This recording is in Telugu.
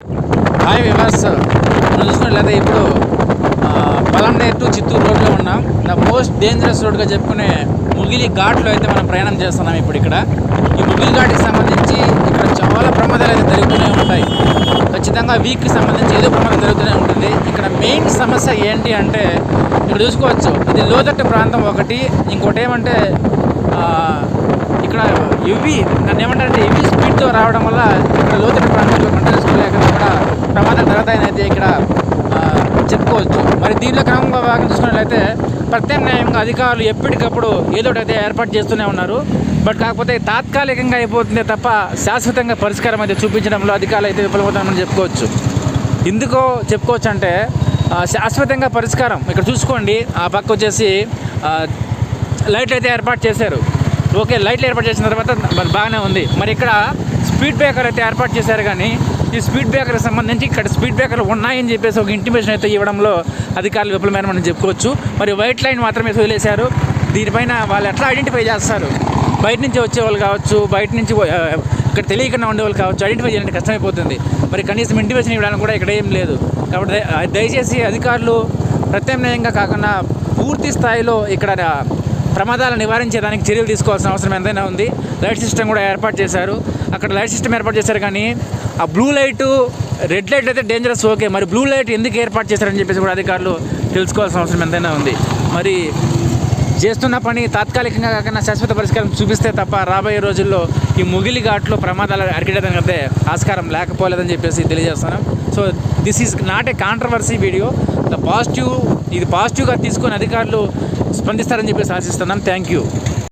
హాయ్ వివర్స్ మనం చూసుకున్నట్లయితే ఇప్పుడు ఆ, పలంనేర్ టు చిత్తూరు రోడ్లో ఉన్నాం. ద మోస్ట్ డేంజరస్ రోడ్గా చెప్పుకునే ముగిలి ఘాట్లో అయితే మనం ప్రయాణం చేస్తున్నాం ఇప్పుడు ఇక్కడ. ఈ ముగిలి ఘాట్కి సంబంధించి ఇక్కడ చాలా ప్రమాదాలు అయితే జరుగుతూనే ఉంటాయి. ఖచ్చితంగా వీక్కి సంబంధించి ఏదో ప్రమాదం జరుగుతూనే ఉంటుంది. ఇక్కడ మెయిన్ సమస్య ఏంటి అంటే ఇక్కడ చూసుకోవచ్చు. ఇది లోతట్టు ప్రాంతం ఒకటి. ఇంకోటి ఏమంటే ఇక్కడ ఇవి నన్ను ఏమంటారంటే ఇవి రావడం వల్ల ఇక్కడ లోతైన ప్రాంతంలో పంట చేసుకోలేక కూడా ప్రమాదాలు జరుగుతాయని ఇక్కడ చెప్పుకోవచ్చు. మరి దీనిలో క్రమంగా భాగం చూసుకున్నట్లయితే ప్రత్యామ్నాయంగా అధికారులు ఎప్పటికప్పుడు ఏదో ఒకటి అయితే ఏర్పాటు చేస్తూనే ఉన్నారు. బట్ కాకపోతే తాత్కాలికంగా అయిపోతుందే తప్ప శాశ్వతంగా పరిష్కారం అయితే చూపించడంలో అధికారులు అయితే విఫలమవుతామని చెప్పుకోవచ్చు. ఎందుకో చెప్పుకోవచ్చు అంటే శాశ్వతంగా పరిష్కారం ఇక్కడ చూసుకోండి. ఆ పక్క వచ్చేసి లైట్లు అయితే ఏర్పాటు చేశారు. ఓకే లైట్లు ఏర్పాటు చేసిన తర్వాత మరి బాగానే ఉంది. మరి ఇక్కడ స్పీడ్ బ్రేకర్ అయితే ఏర్పాటు చేశారు కానీ ఈ స్పీడ్ బ్రేకర్కి సంబంధించి ఇక్కడ స్పీడ్ బ్రేకర్లు ఉన్నాయని చెప్పేసి ఒక ఇంటిమేషన్ అయితే ఇవ్వడంలో అధికారులు విఫలమైన మనం చెప్పుకోవచ్చు. మరి వైట్ లైన్ మాత్రమే వదిలేశారు. దీనిపైన వాళ్ళు ఎట్లా ఐడెంటిఫై చేస్తారు? బయట నుంచి వచ్చే వాళ్ళు కావచ్చు బయట నుంచి ఇక్కడ తెలియకుండా ఉండే వాళ్ళు కావచ్చు ఐడెంటిఫై చేయాలంటే కష్టమైపోతుంది. మరి కనీసం ఇంటిమేషన్ ఇవ్వడానికి కూడా ఇక్కడ ఏం లేదు. కాబట్టి దయచేసి అధికారులు ప్రత్యామ్నాయంగా కాకుండా పూర్తి స్థాయిలో ఇక్కడ ప్రమాదాలు నివారించేదానికి చర్యలు తీసుకోవాల్సిన అవసరం ఎంతైనా ఉంది. లైట్ సిస్టమ్ కూడా ఏర్పాటు చేశారు. అక్కడ లైట్ సిస్టమ్ ఏర్పాటు చేశారు కానీ ఆ బ్లూ లైట్ రెడ్ లైట్ అయితే డేంజరస్ ఓకే. మరి బ్లూ లైట్ ఎందుకు ఏర్పాటు చేశారని చెప్పేసి కూడా అధికారులు తెలుసుకోవాల్సిన అవసరం ఎంతైనా ఉంది. మరి చేస్తున్న పని తాత్కాలికంగా కాకుండా శాశ్వత పరిష్కారం చూపిస్తే తప్ప రాబోయే రోజుల్లో ఈ ముగిలి ఘాట్లో ప్రమాదాలు అరికట్టడానికి అయితే ఆస్కారం లేకపోలేదని చెప్పేసి తెలియజేస్తున్నాం. So this is not a controversy video the positive ఇది పాజిటివ్గా తీసుకొని అధికారులు స్పందిస్తారని చెప్పేసి ఆశిస్తున్నాం. Thank you